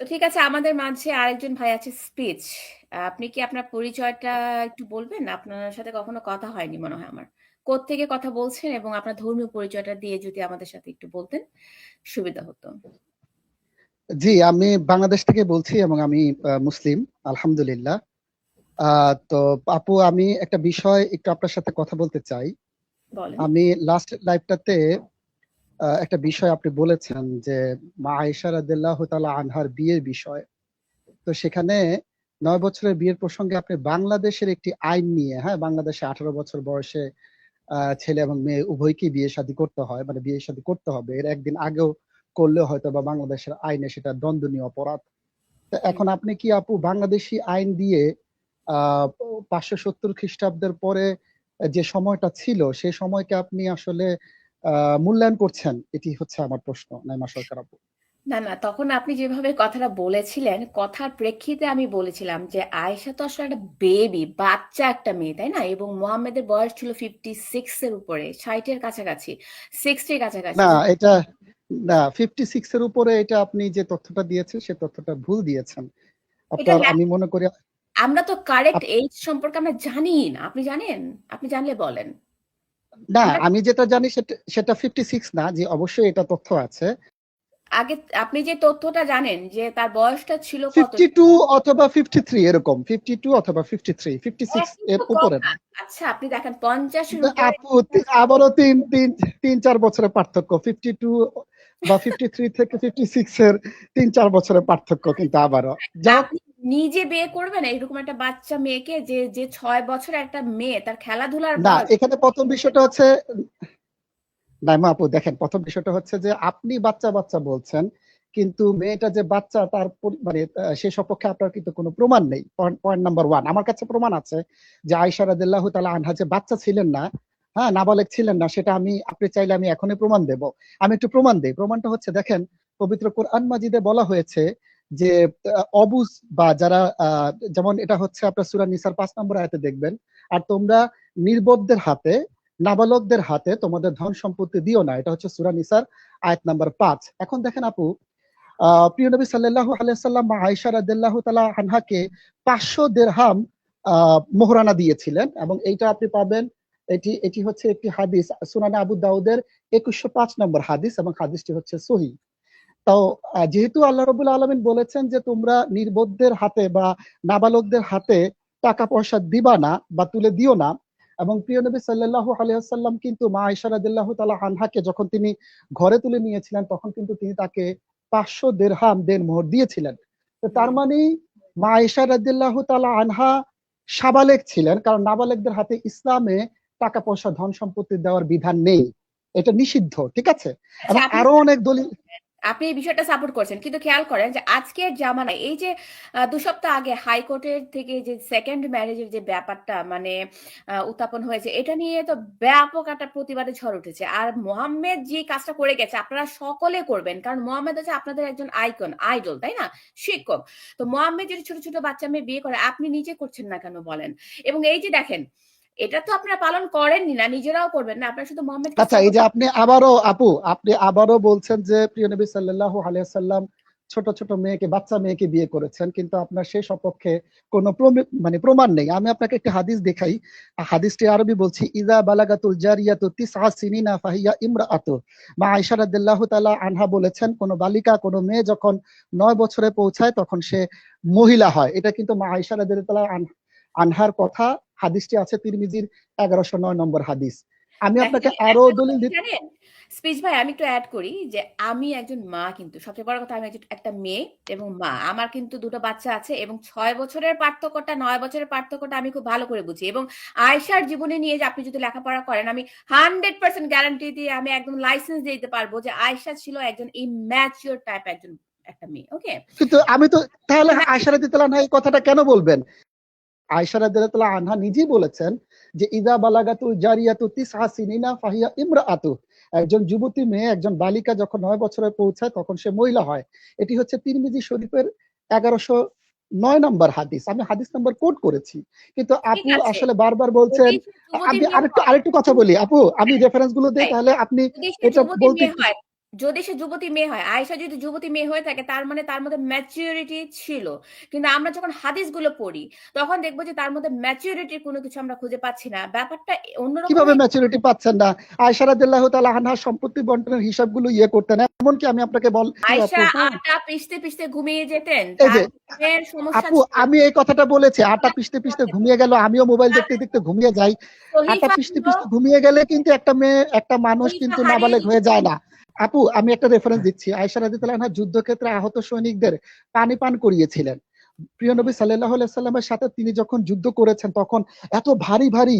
তো ঠিক আছে আমাদের মাঝে আরেকজন ভাই আছে স্পিচ। আপনি কি আপনার পরিচয়টা একটু বলবেন? আপনার সাথে কখনো কথা হয়নি মনে হয় আমার। থেকে কথা বলছেন এবং আপনার ধর্মীয় পরিচয়টা দিয়ে যদি আমাদের সাথে একটু বলতেন সুবিধা হতো। জি আমি বাংলাদেশ থেকে বলছি এবং আমি মুসলিম আলহামদুলিল্লাহ। তো আপু আমি একটা বিষয় একটু আপনার সাথে কথা বলতে চাই। আমি লাস্ট লাইভটাতে একটা বিষয় আপনি বলেছেন যে মা আয়েশা রাদিল্লাহ আনহার বিয়ের বিষয়। তো সেখানে নয় বছরের বিয়ের প্রসঙ্গে আপনি বাংলাদেশের একটি আইন নিয়ে হ্যাঁ বাংলাদেশে আঠারো বছর বয়সে ছেলে এবং মেয়ে উভয়কে বিয়ে শাদী করতে হয় মানে বিয়ে শাদী করতে হবে। এর একদিন আগেও করলে হয়তো বা বাংলাদেশের আইনে সেটা দণ্ডনীয় অপরাধ। এখন আপনি কি আপু বাংলাদেশি আইন দিয়ে, আহ, পাঁচশো সত্তর খ্রিস্টাব্দের পরে যে সময়টা ছিল, সে সময়কে আপনি আসলে মূল্যায়ন করছেন এটি হচ্ছে আমার প্রশ্ন নাইমা সরকার আপু না না তখন আপনি যেভাবে কথাটা বলেছিলেন কথার প্রেক্ষিতে আমি বলেছিলাম যে আয়েশা তো আসলে একটা বেবি বাচ্চা একটা মেয়ে তাই না? এবং মোহাম্মদের বয়স ছিল ফিফটি সিক্স এর উপরে ষাটের কাছাকাছি সিক্সটির কাছাকাছি। না এটা না ফিফটি সিক্স এর উপরে এটা আপনি যে তথ্যটা দিয়েছেন সে তথ্যটা ভুল দিয়েছেন। আপনার আমি মনে করি আমরা তো কারেক্ট এইজ সম্পর্কে আমরা জানি না আপনি জানেন? আপনি জানলে বলেন। না আমি যেটা জানি সেটা সেটা ফিফটি সিক্স না যে অবশ্যই এটা তথ্য আছে। আগে আপনি যে তথ্যটা জানেন যে তার বয়সটা ছিল কত? 52 অথবা 53 এরকম 52 অথবা 53 56 এর উপরে আচ্ছা আপনি দেখেন 50 এর আপু আবারও তিন তিন তিন চার বছরের পার্থক্য। 52 বা 53 থেকে 56 এর তিন চার বছরের পার্থক্য কিন্তু আবারও যাও নিজে বিয়ে করবেন এরকম একটা বাচ্চা মেয়েকে যে যে ছয় বছর একটা মেয়ে তার খেলাধুলার না এখানে প্রথম বিষয়টা হচ্ছে নাইমা আপু দেখেন প্রথম বিষয়টা হচ্ছে যে আপনি বাচ্চা বাচ্চা বলছেন কিন্তু মেয়েটা যে বাচ্চা তার মানে সে সপক্ষে আপনার কিন্তু কোনো প্রমাণ নেই। পয়েন্ট নাম্বার ওয়ান আমার কাছে প্রমাণ আছে যে আয়সা রাদিল্লাহ তালা আনহা যে বাচ্চা ছিলেন না হ্যাঁ নাবালেক ছিলেন না সেটা আমি আপনি চাইলে আমি এখনই প্রমাণ দেব। আমি একটু প্রমাণ দেই। প্রমাণটা হচ্ছে দেখেন পবিত্র কোরআন মাজিদে বলা হয়েছে যে অবুজ বা যারা যেমন এটা হচ্ছে আপনার সুরা নিসার পাঁচ নম্বর আয়াতে দেখবেন, আর তোমরা নির্বোধদের হাতে, নাবালকদের হাতে তোমাদের ধন সম্পত্তি দিও না। এটা হচ্ছে সুরা নিসার আয়াত নাম্বার পাঁচ। এখন দেখেন আপু প্রিয় নবী সাল্লাহ আলাইসাল্লাম আয়সা রাদিল্লাহ তালা আনহাকে পাঁচশো দেড়হাম মোহরানা দিয়েছিলেন এবং এইটা আপনি পাবেন, এটি এটি হচ্ছে একটি হাদিস, সুনানে আবু দাউদের একুশশো পাঁচ নম্বর হাদিস এবং হাদিসটি হচ্ছে সহি। তাও যেহেতু আল্লাহ রবুল আলমিন বলেছেন যে তোমরা নির্বোধদের হাতে বা নাবালকদের হাতে টাকা পয়সা দিবা না বা তুলে দিও না। এবং প্রিয় নবী সাল্লাহ আলিয়াল্লাম কিন্তু মা ইশারাদিল্লাহ তালা আনহাকে যখন তিনি ঘরে তুলে নিয়েছিলেন তখন কিন্তু তিনি তাকে পাঁচশো দেড়হাম দেড় মোহর দিয়েছিলেন। তো তার মানে মা ইশারাদিল্লাহ তালা আনহা সাবালেক ছিলেন কারণ নাবালেকদের হাতে ইসলামে টাকা পয়সা ধন সম্পত্তি দেওয়ার বিধান নেই। এটা নিষিদ্ধ ঠিক আছে? এবং আচ্ছা, আরও অনেক দলিল আপনি এই বিষয়টা সাপোর্ট করছেন। কিন্তু খেয়াল করেন যে আজকের জামানায় এই যে দু সপ্তাহ আগে হাইকোর্টের থেকে যে সেকেন্ড ম্যারেজের যে ব্যাপারটা মানে উত্থাপন হয়েছে, এটা নিয়ে তো ব্যাপক একটা প্রতিবাদে ঝড় উঠেছে। আর মোহাম্মেদ যে কাজটা করে গেছে, আপনারা সকলে করবেন। কারণ মোহাম্মেদ হচ্ছে আপনাদের একজন আইকন আইডল তাই না? শিক্ষক। তো মোহাম্মেদ যদি ছোট ছোট বাচ্চা মেয়ে বিয়ে করে, আপনি নিজে করছেন না কেন বলেন? এবং এই যে দেখেন এটা তো আপনারা পালন করেননি না, নিজেরাও করবেন না, আপনারা শুধু মোহাম্মদ আচ্ছা এই যে আপনি আবারও, আপু, আপনি আবারও বলছেন যে প্রিয় নবী সাল্লাল্লাহু আলাইহি সাল্লাম ছোট ছোট মেয়েকে, বাচ্চা মেয়েকে বিয়ে করেছেন, কিন্তু আপনার সেই সপক্ষে কোনো মানে প্রমাণ নেই। আমি আপনাকে একটা হাদিস দেখাই। হাদিসটি আরবি বলছি ইজা বালাগাতুল জারিয়াতু তিসআ সিনিনা ফাহিয়া ইমরাআতু। মা আয়েশা রাদিয়াল্লাহু তাআলা আনহা বলেছেন, কোন বালিকা, কোন মেয়ে যখন নয় বছরে পৌঁছায়, তখন সে মহিলা হয়। এটা কিন্তু মা আয়েশা রাদিয়াল্লাহু তাআলা আনহার কথা। হাদিসটি আছে তিরমিজির এগারোশো নয় নম্বর হাদিস। আমি আপনাকে আরও দলিল দিতে স্পিচ ভাই আমি একটু অ্যাড করি যে আমি একজন মা কিন্তু সবচেয়ে বড় কথা আমি একজন একটা মেয়ে এবং মা। আমার কিন্তু দুটো বাচ্চা আছে এবং ছয় বছরের পার্থক্যটা নয় বছরের পার্থক্যটা আমি খুব ভালো করে বুঝি এবং আয়সার জীবনে নিয়ে যে আপনি যদি লেখাপড়া করেন আমি হান্ড্রেড পার্সেন্ট গ্যারান্টি দিয়ে আমি একদম লাইসেন্স দিয়ে দিতে পারব যে আয়সা ছিল একজন ইম্যাচিওর টাইপ একজন একটা মেয়ে ওকে কিন্তু আমি তো তাহলে আয়সা রাদিতালা এই কথাটা কেন বলবেন? আয়সা রাদিয়াল্লাহু আনহা নিজেই বলেছেন যে ইদা বালাগাতুল জারিয়াতু তিসআ সিনিনা ফাহিয়া ইমরাআতু। একজন যুবতী মেয়ে একজন বালিকা যখন নয় বছরে পৌঁছায় তখন সে মহিলা হয়। এটি হচ্ছে তিরমিজি শরীফের এগারোশো নয় নম্বর হাদিস। আমি হাদিস নম্বর কোট করেছি। কিন্তু আপু আসলে বারবার বলছেন আমি আরেকটু আরেকটু কথা বলি। আপু আমি রেফারেন্সগুলো দিই তাহলে আপনি এটা বলতে যদি সে যুবতী মেয়ে হয় আয়েশা যদি যুবতী মেয়ে হয়ে থাকে তার মানে তার মধ্যে ম্যাচিউরিটি ছিল। কিন্তু আমরা যখন হাদিসগুলো পড়ি তখন দেখব যে তার মধ্যে ম্যাচিউরিটির কোনো কিছু আমরা খুঁজে পাচ্ছি না। ব্যাপারটা অন্যরকম কীভাবে ম্যাচুরিটি পাচ্ছেন না? আয়সা রাদিয়াল্লাহু তাআলা আনহার সম্পত্তি বন্টনের হিসাবগুলো ইয়ে করতেন। এমনকি আমি আপনাকে বল আয়েশা আপু, আটা পিষতে পিষতে ঘুমিয়ে যেতেন। আপু আমি এই কথাটা বলেছি আটা পিষতে পিষতে ঘুমিয়ে গেল আমিও মোবাইল দেখতে দেখতে ঘুমিয়ে যাই। আটা পিষতে পিষতে ঘুমিয়ে গেলে কিন্তু একটা মেয়ে একটা মানুষ কিন্তু নাবালেগ হয়ে যায় না। আপু, আমি একটা রেফারেন্স দিচ্ছি। আয়সা রাজি তালা যুদ্ধক্ষেত্রে আহত সৈনিকদের পানি পান করিয়েছিলেন। প্রিয় নবী সাল্লাহ সাল্লামের সাথে তিনি যখন যুদ্ধ করেছেন, তখন এত ভারী ভারী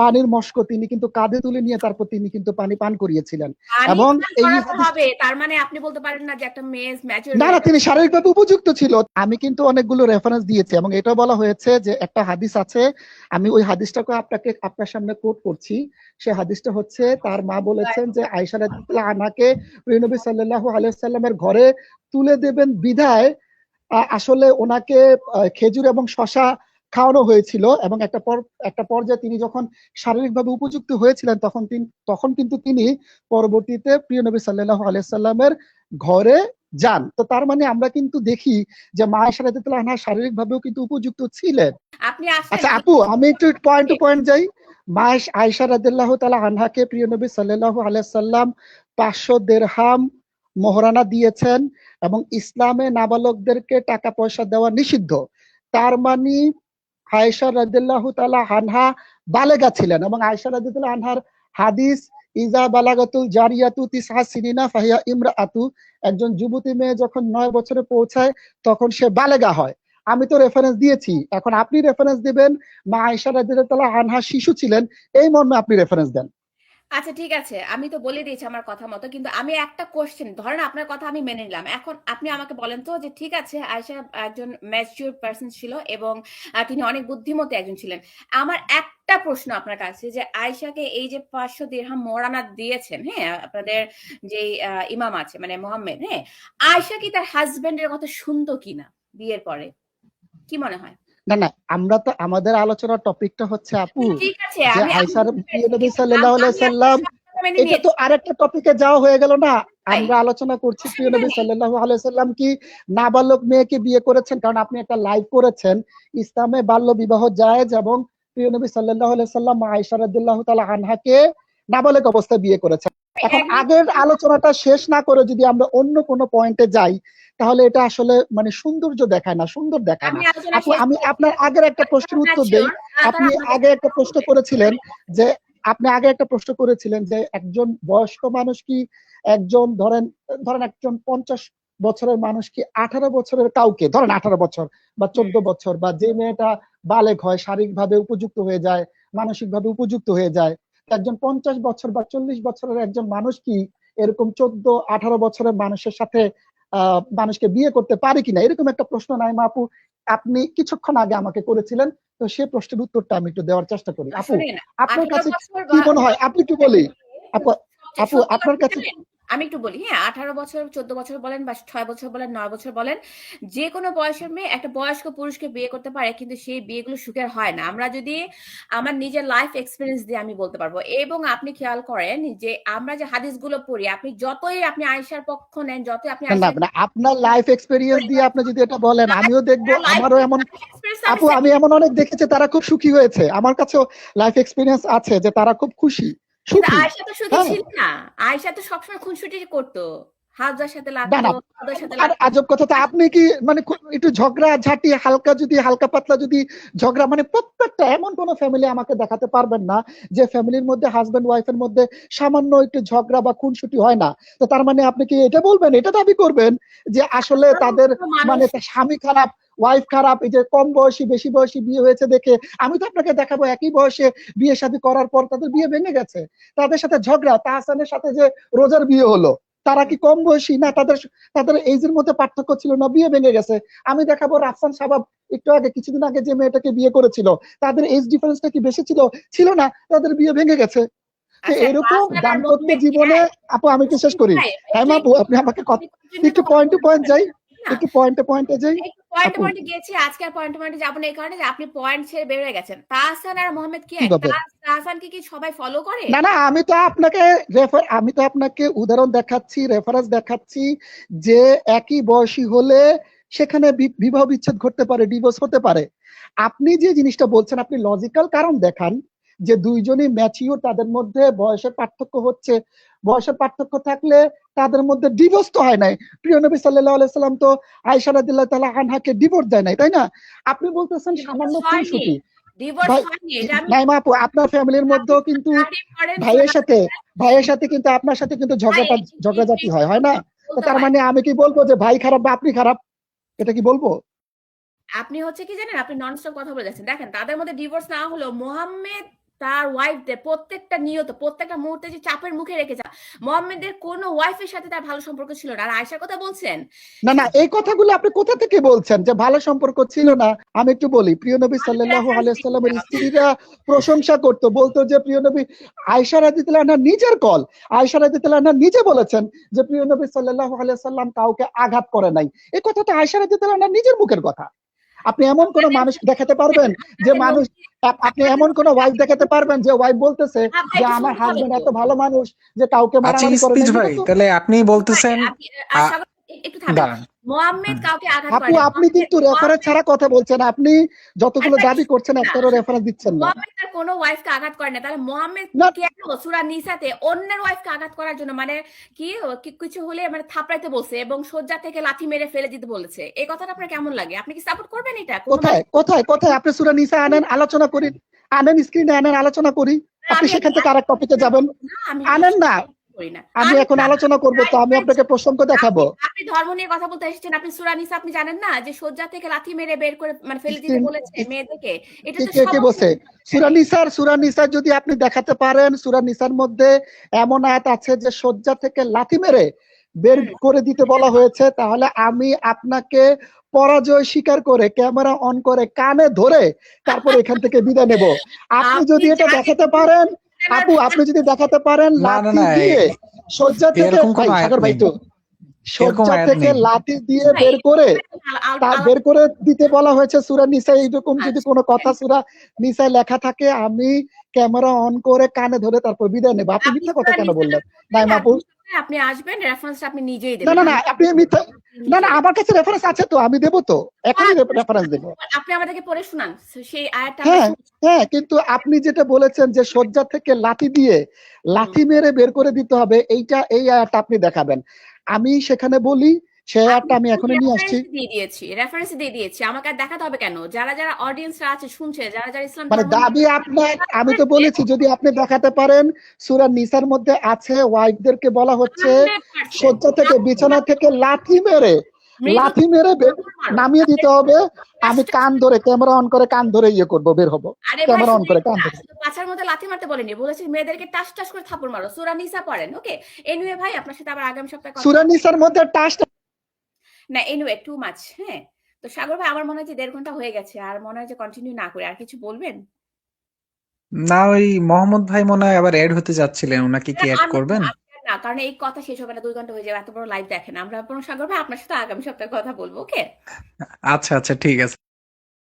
পানির মস্ক তিনি কিন্তু কাঁধে তুলে নিয়ে তারপর তিনি কিন্তু পানি পান করিয়েছিলেন। এবং এই হবে তার মানে আপনি বলতে পারেন না যে একটা ম্যাচিউর না না তিনি শারীরিকভাবে উপযুক্ত ছিল। আমি কিন্তু অনেকগুলো রেফারেন্স দিয়েছি এবং এটা বলা হয়েছে যে একটা হাদিস আছে। আমি ওই হাদিসটাকে আপনাকে আপনার সামনে কোট করছি। সে হাদিসটা হচ্ছে তার মা বলেছেন যে আয়েশা রাদিয়াল্লাহু আনহাকে নবী সাল্লাল্লাহু আলাইহি সাল্লামের ঘরে তুলে দেবেন বিধায়। আসলে ওনাকে খেজুর এবং শশা খাওয়ানো হয়েছিল এবং একটা পর একটা পর্যায়ে তিনি যখন শারীরিকভাবে উপযুক্ত হয়েছিলেন তখন তিনি তখন কিন্তু তিনি পরবর্তীতে প্রিয় নবী সাল্লাল্লাহু আলাইহি সাল্লামের ঘরে যান। তো তার মানে আমরা কিন্তু দেখি যে মা আয়েশা রাদিয়াল্লাহু আনহা শারীরিক ভাবেও কিন্তু উপযুক্ত ছিলেন। আপনি আচ্ছা আপু আমি একটু পয়েন্ট টু পয়েন্ট যাই। মা আয়েশা রাদিয়াল্লাহু তাআলা আনহাকে প্রিয় নবী সাল্লাল্লাহু আলাইহি সাল্লাম 500 দিরহাম মোহরানা দিয়েছেন এবং ইসলামে নাবালকদেরকে টাকা পয়সা দেওয়া নিষিদ্ধ। তার মানে আয়েশা রাজ্লাহ তালা আনহা বালেগা ছিলেন এবং আয়েশা রাদিয়াল্লাহু আনহার হাদিস ইজা বালাগাতুল জারিয়াতু তিসহা সিনিনা ফাহিয়া ইমরা আতু একজন যুবতী মেয়ে যখন নয় বছরে পৌঁছায়, তখন সে বালেগা হয়। আমি তো রেফারেন্স দিয়েছি, এখন আপনি রেফারেন্স দিবেন, মা আয়েশা তালা আনহা শিশু ছিলেন, এই মর্মে আপনি রেফারেন্স দেন। আচ্ছা ঠিক আছে। আমি তো বলে দিয়েছি আমার কথা মতো, কিন্তু আমি একটা কোশ্চেন ধরেন আপনার কথা আমি মেনে নিলাম। এখন আপনি আমাকে বলেন তো যে, ঠিক আছে আয়সা একজন ম্যাচিউর পার্সন ছিল এবং তিনি অনেক বুদ্ধিমতী একজন ছিলেন। আমার একটা প্রশ্ন আপনার কাছে যে আয়সাকে এই যে পাঁচশো দিরহাম মোরানা দিয়েছেন হ্যাঁ আপনাদের যে ইমাম আছে মানে মোহাম্মদ হ্যাঁ আয়সা কি তার হাজবেন্ডের কথা শুনতো কিনা বিয়ের পরে? কি মনে হয়? না না আমরা তো আমাদের আলোচনার টপিকটা হচ্ছে আপু যে আমি আয়েশার নবী সাল্লাল্লাহু আলাইহি সাল্লাম এটা তো আরেকটা টপিকে যাওয়া হয়ে গেল না। আমরা আলোচনা করছি প্রিয় নবী সাল্লাল্লাহু আলাইহি সাল্লাম কি নাবালক মেয়েকে বিয়ে করেছেন কারণ আপনি একটা লাইভ করেছেন ইসলামে বাল্য বিবাহ জায়েজ এবং প্রিয় নবী সাল্লাল্লাহু আলাইহি সাল্লাম আয়েশা রাদিয়াল্লাহু তাআলা আনহাকে নাবালক অবস্থায় বিয়ে করেছেন। এখন আগের আলোচনাটা শেষ না করে যদি আমরা অন্য কোনো পয়েন্টে যাই তাহলে এটা আসলে মানে সৌন্দর্য দেখায় না সুন্দর দেখায় না। আপু আমি আপনার আগের একটা প্রশ্নের উত্তর দেই। আপনি আগে একটা প্রশ্ন করেছিলেন যে আপনি আগে একটা প্রশ্ন করেছিলেন যে একজন বয়স্ক মানুষ কি একজন ধরেন ধরেন একজন পঞ্চাশ বছরের মানুষ কি আঠারো বছরের কাউকে ধরেন আঠারো বছর বা চোদ্দ বছর বা যে মেয়েটা বালেক হয় শারীরিকভাবে উপযুক্ত হয়ে যায় মানসিকভাবে উপযুক্ত হয়ে যায় একজন পঞ্চাশ বছর বা চল্লিশ বছরের একজন মানুষ কি এরকম চোদ্দ আঠারো বছরের মানুষের সাথে আহ মানুষকে বিয়ে করতে পারে কিনা? এরকম একটা প্রশ্ন নাই আপু। আপনি কিছুক্ষণ আগে আমাকে করেছিলেন তো সে প্রশ্নের উত্তরটা আমি একটু দেওয়ার চেষ্টা করি। আপু আপনার কাছে কি মনে হয়? আপনি একটু বলি। আপু আপু আপনার কাছে? আমি একটু বলি হ্যাঁ আঠারো বছর চোদ্দ বছর বলেন বা ছয় বছর বলেন নয় বছর বলেন যে কোনো বয়সের মেয়ে একটা বয়স্ক পুরুষকে বিয়ে করতে পারে কিন্তু সেই বিয়েগুলো সুখের হয় না। আমরা যদি আমার নিজের লাইফ এক্সপিরিয়েন্স দিয়ে আমি বলতে পারব এবং আপনি খেয়াল করেন যে আমরা যে হাদিসগুলো পড়ি আপনি যতই আপনি আয়েশার পক্ষ নেন যতই আপনি আপনার লাইফ এক্সপিরিয়েন্স দিয়ে আপনি যদি এটা বলেন আমিও দেখব আমারও এমন আপু আমি এমন অনেক দেখেছি তারা খুব সুখী হয়েছে। আমার কাছেও লাইফ এক্সপিরিয়েন্স আছে যে তারা খুব খুশি। আয়েশা তো সুখী হ্যাঁ। ছিল না। আয়েশা তো সবসময় খুনসুটি করতো। হাজার সাথে আর আজব কথা তো আপনি কি মানে একটু ঝগড়া ঝাঁটি হালকা যদি হালকা পাতলা যদি ঝগড়া মানে প্রত্যেকটা এমন কোন ফ্যামিলি আমাকে দেখাতে পারবেন না যে ফ্যামিলির মধ্যে হাজবেন্ড ওয়াইফের মধ্যে সামান্য একটু ঝগড়া বা খুনসুটি হয় না। তো তার মানে আপনি কি এটা বলবেন এটা দাবি করবেন যে আসলে তাদের মানে স্বামী খারাপ ওয়াইফ খারাপ এই যে কম বয়সী বেশি বয়সী বিয়ে হয়েছে দেখে আমি তো আপনাকে দেখাবো একই বয়সে বিয়ে শাদী করার পর তাদের বিয়ে ভেঙে গেছে। তাদের সাথে ঝগড়া তাহসানের সাথে যে রোজার বিয়ে হলো তারা কি কম বয়সী? না তাদের তাদের এইজের মধ্যে পার্থক্য ছিল না বিয়ে ভেঙে গেছে। আমি দেখাবো রাফসান সাহাব একটু আগে কিছুদিন আগে যে মেয়েটাকে বিয়ে করেছিল তাদের এজ ডিফারেন্সটা কি বেশি ছিল? ছিল না তাদের বিয়ে ভেঙে গেছে। আচ্ছা, এরকম দাম্পত্য জীবনে আপু আমি কি শেষ করি? হ্যাঁ, হ্যাঁ আপু আপনি আমাকে কথা একটু পয়েন্ট টু পয়েন্ট যাই। একটু পয়েন্টে পয়েন্টে যাই। পয়েন্টে। গিয়েছি আজকে আর পয়েন্টে পয়েন্টে যাব না এই কারণে যে আপনি পয়েন্ট ছেড়ে বের হয়ে গেছেন। তাহসান আর মোহাম্মদ কি? তাহসানকে কি সবাই ফলো করে? না না আমি তো আপনাকে রেফার আমি তো আপনাকে উদাহরণ দেখাচ্ছি রেফারেন্স দেখাচ্ছি যে একই বয়সী হলে সেখানে বিবাহ বিচ্ছেদ ঘটতে পারে ডিভোর্স হতে পারে। আপনি যে জিনিসটা বলছেন আপনি লজিক্যাল কারণ দেখান যে দুইজনই ম্যাচিওর তাদের মধ্যে বয়সের পার্থক্য হচ্ছে বয়সের পার্থক্য থাকলে তাদের মধ্যে ডিভোর্স তো হয় নাই। প্রিয় নবী সাল্লাহ আলাইসাল্লাম তো আয়সা রাদিল্লাহ তাআলা আনহাকে ডিভোর্স দেয় নাই তাই না? আপনি বলতেছেন সামান্য খুনসুটি আপনার ফ্যামিলির মধ্যেও কিন্তু ভাইয়ের সাথে ভাইয়ের সাথে কিন্তু আপনার সাথে কিন্তু ঝগড়াটা ভাই, ঝগড়াঝাটি হয় হয় না? তার মানে আমি কি বলব যে ভাই খারাপ বা আপনি খারাপ? এটা কি বলব? আপনি হচ্ছে কি জানেন আপনি ননস্টপ কথা বলে যাচ্ছেন। দেখেন তাদের মধ্যে ডিভোর্স না হলেও মোহাম্মদ তার ওয়াইফদের প্রত্যেকটা নিয়ত প্রত্যেকটা মুহূর্তে যে চাপের মুখে রেখেছে মোহাম্মদের কোনো ওয়াইফের সাথে তার ভালো সম্পর্ক ছিল না। আর আয়সার কথা বলছেন? না না এই কথাগুলো আপনি কোথা থেকে বলছেন যে ভালো সম্পর্ক ছিল না? আমি একটু বলি প্রিয় নবী সাল্লাল্লাহু আলাইহি সাল্লামের স্ত্রীরা প্রশংসা করতো বলতো যে প্রিয় নবী আয়েশা রাদিয়াল্লাহু আনহা নিজের কল। আয়েশা রাদিয়াল্লাহু আনহা নিজে বলেছেন যে প্রিয় নবী সাল্লাল্লাহু আলাইহি সাল্লাম কাউকে আঘাত করে নাই। এই কথাটা আয়েশা রাদিয়াল্লাহু আনহা নিজের মুখের কথা। আপনি এমন কোন মানুষ দেখাতে পারবেন যে মানুষ আপনি এমন কোন ওয়াইফ দেখাতে পারবেন যে ওয়াইফ বলতেছে যে আমার হাজবেন্ড এত ভালো মানুষ যে কাউকে আচ্ছা মারামারি করে স্পিচ নাই ভাই এটা তো- তাহলে আপনি বলতেছেন আপনি- আর আ- সাগর, একটু থামেন। মোহাম্মদ কাউকে আঘাত আপু আপনি কিন্তু রেফারেন্স ছাড়া কথা বলছেন আপনি যতগুলো আচ্ছা, দাবি করছেন একটারও রেফারেন্স দিচ্ছেন না। মোহাম্মদ তার কোনো ওয়াইফকে আঘাত করে না। তাহলে মোহাম্মদ কেন সূরা নিসাতে অন্যের ওয়াইফকে আঘাত করার জন্য? মানে কি কিছু হলে মানে থাপড়াইতে বলছে এবং সজ্জা থেকে লাথি মেরে ফেলে দিতে বলেছে। এই কথাটা আপনার কেমন লাগে? আপনি কি সাপোর্ট করবেন এটা? কোথায় কোথায় কোথায়? আপনি সুরা নিসা আনেন আলোচনা করি আনেন স্ক্রিনে আনেন আলোচনা করি। আপনি সেখান থেকে আরেক টপিকে যাবেন। আনেন না। করি না। আমি এখন আলোচনা করব তো আমি আপনাকে প্রসঙ্গ দেখাবো। আপনি ধর্ম নিয়ে কথা বলতে এসেছেন আপনি সূরা নিসা আপনি জানেন না যে সজ্জা থেকে লাথি মেরে বের করে মানে ফেলে দিতে বলেছে মেয়েদেরকে। এটা তো কে সুরা নিসার সুরা নিসার যদি আপনি দেখাতে পারেন সুরা নিসার মধ্যে এমন আয়াত আছে যে শয্যা থেকে লাথি মেরে বের করে দিতে বলা হয়েছে। তাহলে আমি আপনাকে পরাজয় স্বীকার করে ক্যামেরা অন করে কানে ধরে তারপর এখান থেকে বিদায় নেব। আপনি যদি এটা দেখাতে পারেন আপু আপনি যদি দেখাতে পারেন না, না, না, দিয়ে শয্যা থেকে সাগর ভাই তো শয্যা থেকে লাঠি দিয়ে বের করে তা বের করে দিতে বলা হয়েছে সুরা নিসা এইরকম যদি আচ্ছা। কোনো কথা সুরা নিসায় লেখা থাকে আমি ক্যামেরা অন করে কানে ধরে তারপর বিদায় নেব। আপনি মিথ্যা কথা কেন বললেন? নাই মাপু আপনি আসবেন রেফারেন্সটা আপনি নিজেই দেবেন না না আপনি মিথ্যা না না আমার কাছে রেফারেন্স আছে তো আমি দেব তো। এখনই রেফারেন্স দেব। আপনি আমাদেরকে পড়ে শুনান সেই আয়াতটা হ্যাঁ হ্যাঁ কিন্তু আপনি যেটা বলেছেন যে শয্যা থেকে লাঠি দিয়ে লাঠি মেরে বের করে দিতে হবে এইটা এই আয়াতটা আপনি দেখাবেন। আমি সেখানে বলি সেই আমি এখনই নিয়ে আসছি। দিয়ে দিয়েছি রেফারেন্স দিয়ে দিয়েছি। আমাকে আর দেখাতে হবে কেন? যারা যারা অডিয়েন্সরা আছে শুনছে যারা যারা ইসলাম মানে দাবি আপনার আমি তো বলেছি যদি আপনি দেখাতে পারেন সুরা নিসার মধ্যে আছে ওয়াইফদেরকে বলা হচ্ছে শয্যা থেকে বিছানা থেকে লাথি মেরে লাথি মেরে নামিয়ে দিতে হবে। আমি কান ধরে ক্যামেরা অন করে কান ধরে ইয়ে করব বের হব। ক্যামেরা অন করে কান ধরে। পাছার মধ্যে লাথি মারতে বলেনি বলেছি মেয়েদেরকে টাস টাস করে থাপড় মারো সুরা নিসা পড়েন ওকে এনিওয়ে ভাই আপনার সাথে আবার আগামী সপ্তাহে কথা সুরা নিসার মধ্যে টাচ না এনিওয়ে টু মাচ হ্যাঁ? তো সাগর ভাই আমার মনে হয় যে দেড় ঘণ্টা হয়ে গেছে আর মনে হয় যে কন্টিনিউ না করে আর কিছু বলবেন? না ওই মোহাম্মদ ভাই মনে হয় আবার এড হতে যাচ্ছিলেন ওনাকে কি অ্যাড করবেন? না কারণ এই কথা শেষ হবে না দুই ঘণ্টা হয়ে যাবে এত বড় লাইভ দেখেন। আমরা বরং সাগর ভাই আপনার সাথে আগামী সপ্তাহে কথা বলব ওকে আচ্ছা আচ্ছা ঠিক আছে।